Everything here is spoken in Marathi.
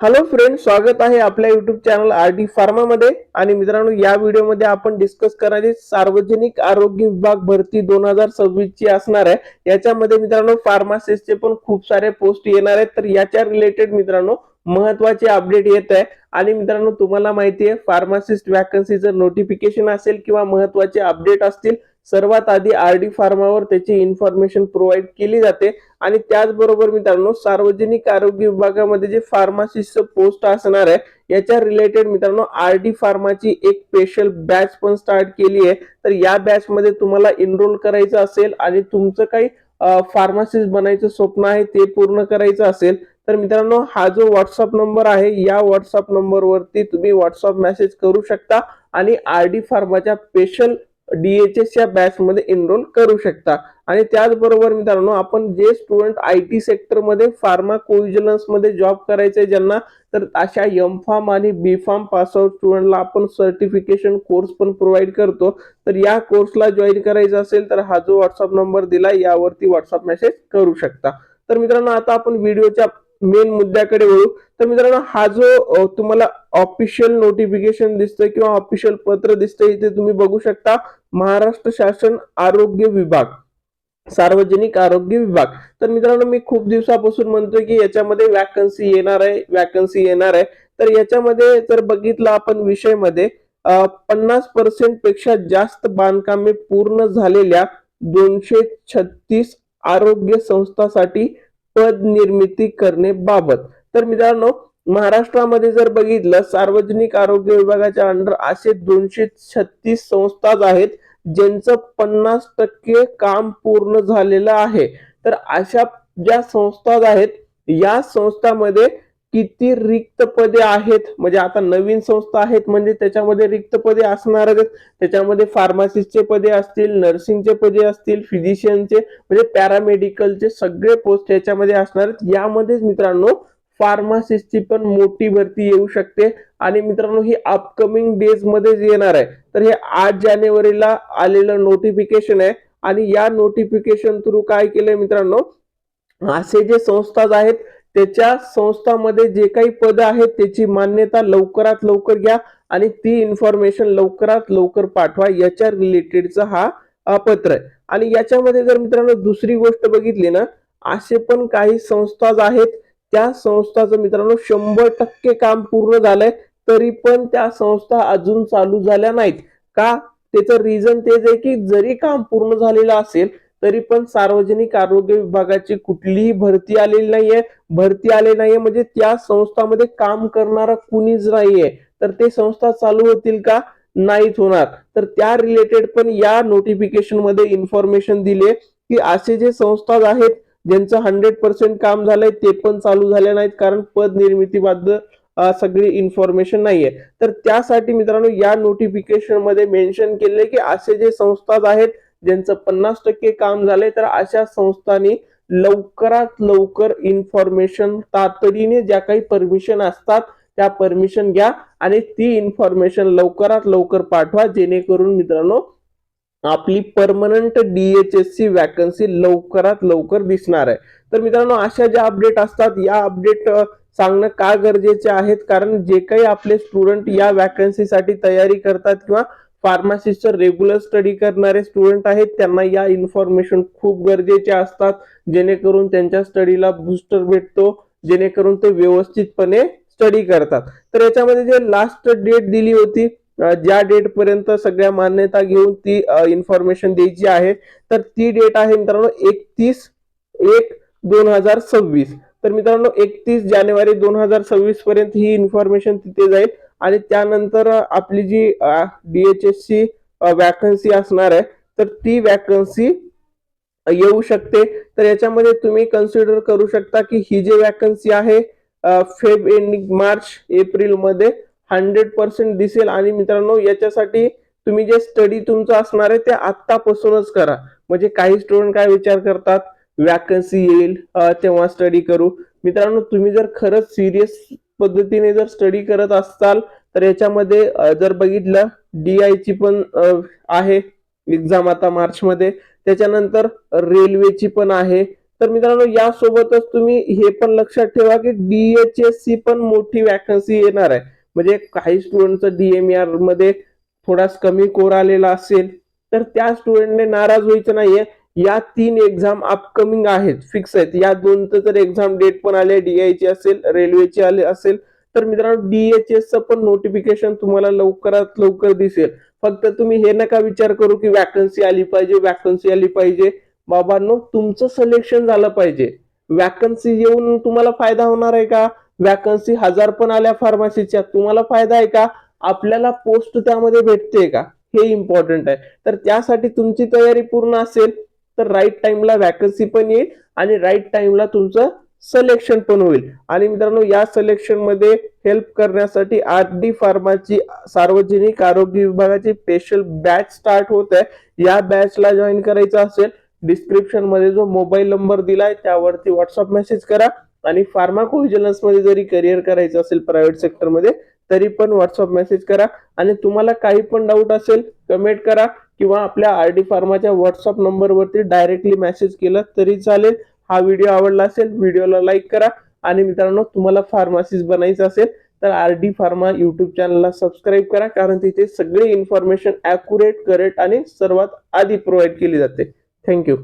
हॅलो फ्रेंड स्वागत आहे आपल्या युट्यूब चॅनल आर डी फार्मामध्ये आणि मित्रांनो या व्हिडिओमध्ये आपण डिस्कस करणार सार्वजनिक आरोग्य विभाग भरती दोन हजार सव्वीस ची असणार आहे. याच्यामध्ये मित्रांनो फार्मासिस्टचे पण खूप सारे पोस्ट येणार आहेत. तर याच्या रिलेटेड मित्रांनो महत्त्वाचे अपडेट येत आहे. आणि मित्रांनो तुम्हाला माहिती आहे फार्मासिस्ट वॅकन्सीचं नोटिफिकेशन असेल किंवा महत्त्वाचे अपडेट असतील सर्वात आधी आर डी फार्मावर त्याची इन्फॉर्मेशन प्रोव्हाइड केली जाते. आणि त्याचबरोबर मित्रांनो सार्वजनिक आरोग्य विभागामध्ये जे फार्मासिस्ट पोस्ट असणार आहे याच्या रिलेटेड मित्रांनो आर डी फार्माची एक स्पेशल बॅच पण स्टार्ट केली आहे. तर या बॅचमध्ये तुम्हाला एनरोल करायचं असेल आणि तुमचं काही फार्मासिस्ट बनायचं स्वप्न आहे ते पूर्ण करायचं असेल तर मित्रांनो हा जो व्हॉट्सअप नंबर आहे या व्हॉट्सअप नंबरवरती तुम्ही व्हॉट्सअप मेसेज करू शकता. आणि आर डी फार्माच्या स्पेशल डीएचएस या बॅचमध्ये एनरोल करू शकता. आणि त्याचबरोबर मित्रांनो आपण जे स्टुडंट आय टी सेक्टरमध्ये फार्मा मध्ये जॉब करायचे ज्यांना तर अशा एम फार्म आणि बी फार्म पासआउट स्टुडंटला आपण सर्टिफिकेशन कोर्स पण प्रोव्हाइड करतो. तर या कोर्सला जॉईन करायचं असेल तर हा जो व्हॉट्सअप नंबर दिला यावरती व्हॉट्सअप मेसेज करू शकता. तर मित्रांनो आता आपण व्हिडिओच्या मेन मुद्द्याकडे वळू. तर मित्रांनो हा जो तुम्हाला ऑफिशियल नोटिफिकेशन दिसतंय किंवा ऑफिशियल पत्र दिसतंय इथे तुम्ही बघू शकता महाराष्ट्र शासन आरोग्य विभाग सार्वजनिक आरोग्य विभाग. तर मित्रांनो मी खूप दिवसापासून म्हणतोय की याच्यामध्ये वॅकन्सी येणार आहे वॅकन्सी येणार आहे. तर याच्यामध्ये जर बघितलं आपण विषयमध्ये पन्नास पर्सेंटपेक्षा जास्त बांधकामे पूर्ण झालेल्या दोनशे छत्तीस आरोग्य संस्थासाठी पद निर्मिती करणे बाबत तर मित्रांनो महाराष्ट्रामध्ये जर बघितलं सार्वजनिक आरोग्य विभागाच्या अंडर असे दोनशे छत्तीस संस्था आहेत ज्यांचं पन्नास टक्के काम पूर्ण झालेलं आहे. तर अशा ज्या संस्था आहेत या संस्थामध्ये किती रिक्त पदे आहेत? म्हणजे आता नवीन संस्था आहेत म्हणजे त्याच्यामध्ये रिक्त पदे असणारच आहेत. त्याच्यामध्ये फार्मासिस्टचे पदे असतील नर्सिंगचे पदे असतील फिजिशियनचे म्हणजे पॅरामेडिकलचे सगळे पोस्ट याच्यामध्ये असणार आहेत. यामध्येच मित्रांनो फार्मासिस्टची पण मोठी भरती येऊ शकते. आणि मित्रांनो ही अपकमिंग डेज मध्येच येणार आहे. तर हे आठ जानेवारीला आलेलं नोटिफिकेशन आहे. आणि या नोटिफिकेशन थ्रू काय केलंय मित्रांनो? असे जे संस्था आहेत त्याच्या संस्थामध्ये जे काही पद आहेत त्याची मान्यता लवकरात लवकर घ्या आणि ती इन्फॉर्मेशन लवकरात लवकर पाठवा. याच्या रिलेटेडचा हा पत्र आहे. आणि याच्यामध्ये जर मित्रांनो दुसरी गोष्ट बघितली ना असे पण काही संस्था आहेत. त्या संस्थाचं मित्रांनो शंभर टक्के काम पूर्ण झालंय तरी पण त्या संस्था अजून चालू झाल्या नाहीत. का? त्याचं रिझन तेच आहे की जरी काम पूर्ण झालेलं असेल तरी पण सार्वजनिक आरोग्य विभागाची कुठलीही भरती आलेली नाहीये. भरती आली नाहीये म्हणजे त्या संस्थामध्ये काम करणारा कुणीच नाहीये. तर ते संस्था चालू होतील का? नाहीच होणार. तर त्या रिलेटेड पण या नोटिफिकेशनमध्ये इन्फॉर्मेशन दिले की असे जे संस्था आहेत ज्यांचं हंड्रेड पर्सेंट काम झालंय ते पण चालू झाले नाहीत कारण पद निर्मितीबद्दल सगळी इन्फॉर्मेशन नाहीये. तर त्यासाठी मित्रांनो या नोटिफिकेशनमध्ये मेन्शन केले की असे जे संस्था आहेत ज्यांचं पन्नास टक्के काम झालंय तर अशा संस्थांनी लवकरात लवकर इन्फॉर्मेशन तातडीने ज्या काही परमिशन असतात त्या परमिशन घ्या आणि ती इन्फॉर्मेशन लवकरात लवकर पाठवा जेणेकरून मित्रांनो आपली परमनंट डीएचएससी वॅकन्सी लवकरात लवकर दिसणार आहे. तर मित्रांनो अशा ज्या अपडेट असतात या अपडेट सांगणं का गरजेचे आहेत? कारण जे काही आपले स्टुडंट या वॅकन्सीसाठी तयारी करतात किंवा फार्मासिस्टचं रेग्युलर स्टडी करणारे स्टुडंट आहेत. त्यांना या इन्फॉर्मेशन खूप गरजेच्या असतात. जेणेकरून त्यांच्या स्टडीला बूस्टर भेटतो. जेणेकरून ते व्यवस्थितपणे स्टडी करतात. तर याच्यामध्ये जे लास्ट डेट दिली होती ज्या डेट पर्यंत सगळ्या मान्यता घेऊन ती इन्फॉर्मेशन द्यायची आहे तर ती डेट आहे मित्रांनो एकतीस एक दोन हजार सव्वीस. तर मित्रांनो एकतीस जानेवारी दोन हजार सव्वीस पर्यंत ही इन्फॉर्मेशन तिथे जाईल. आणि त्यानंतर आपली जी डीएचएस ची वॅकन्सी असणार आहे तर ती वॅकन्सी येऊ शकते. तर याच्यामध्ये तुम्ही कन्सिडर करू शकता की ही जी वॅकन्सी आहे फेब एंडिंग मार्च एप्रिलमध्ये हंड्रेड पर्सेंट दिसेल. आणि मित्रांनो याच्यासाठी तुम्ही जे स्टडी तुमचं असणार आहे ते आत्तापासूनच करा. म्हणजे काही स्टुडंट काय विचार करतात वॅकन्सी येईल तेव्हा स्टडी करू. मित्रांनो तुम्ही जर खरंच सिरियस पद्धतीने जर स्टडी करत असाल तर याच्यामध्ये जर बघितलं DI ची पण आहे एक्झाम आता मार्चमध्ये. त्याच्यानंतर रेल्वेची पण आहे. तर मित्रांनो यासोबतच तुम्ही हे पण लक्षात ठेवा की डीएचएस ची पण मोठी वॅकन्सी येणार आहे. म्हणजे काही स्टुडंटचं डीएमआरमध्ये थोडाच कमी कोर आलेला असेल तर त्या स्टुडंटने नाराज व्हायचं नाहीये. या तीन एक्झाम अपकमिंग आहेत फिक्स आहेत. या दोन जर एक्झाम डेट पण आले डीआयची असेल रेल्वेची आले असेल तर मित्रांनो डीएचएसचं पण नोटिफिकेशन तुम्हाला लवकरात लवकर दिसेल. फक्त तुम्ही हे नका विचार करू की वॅकन्सी आली पाहिजे वॅकन्सी आली पाहिजे. बाबांनो तुमचं सिलेक्शन झालं पाहिजे. वॅकन्सी येऊन तुम्हाला फायदा होणार आहे का? वॅकन्सी हजार पण आल्या फार्मसीच्या तुम्हाला फायदा आहे का? आपल्याला पोस्ट त्यामध्ये भेटते का? हे इम्पॉर्टंट आहे. तर त्यासाठी तुमची तयारी पूर्ण असेल. तर राईट टाइमला वॅकन्सी पण येईल आणि राईट टाइमला तुमचं सलेक्शन पण होईल. आणि मित्रांनो या सलेक्शनमध्ये हेल्प करण्यासाठी आर डी फार्माची सार्वजनिक आरोग्य विभागाची स्पेशल बॅच स्टार्ट होत आहे. या बॅचला जॉईन करायचं असेल डिस्क्रिप्शनमध्ये जो मोबाईल नंबर दिलाय त्यावरती व्हॉट्सअप मेसेज करा. आणि फार्मा मध्ये जरी करिअर करायचं असेल प्रायव्हेट सेक्टरमध्ये तरी पण व्हॉट्सअप मेसेज करा. आणि तुम्हाला काही पण डाऊट असेल कमेंट करा. किंवा आपल्या आर डी फार्माच्या व्हॉट्सअप नंबरवरती डायरेक्टली मेसेज केला तरी चालेल. हा व्हिडिओ आवडला असेल व्हिडिओला लाईक करा. आणि मित्रांनो तुम्हाला फार्मासिस्ट बनायचं असेल तर आर डी फार्मा युट्यूब चॅनलला सबस्क्राईब करा. कारण तिथे सगळी इन्फॉर्मेशन ॲक्युरेट करेक्ट आणि सर्वात आधी प्रोव्हाइड केली जाते. थँक्यू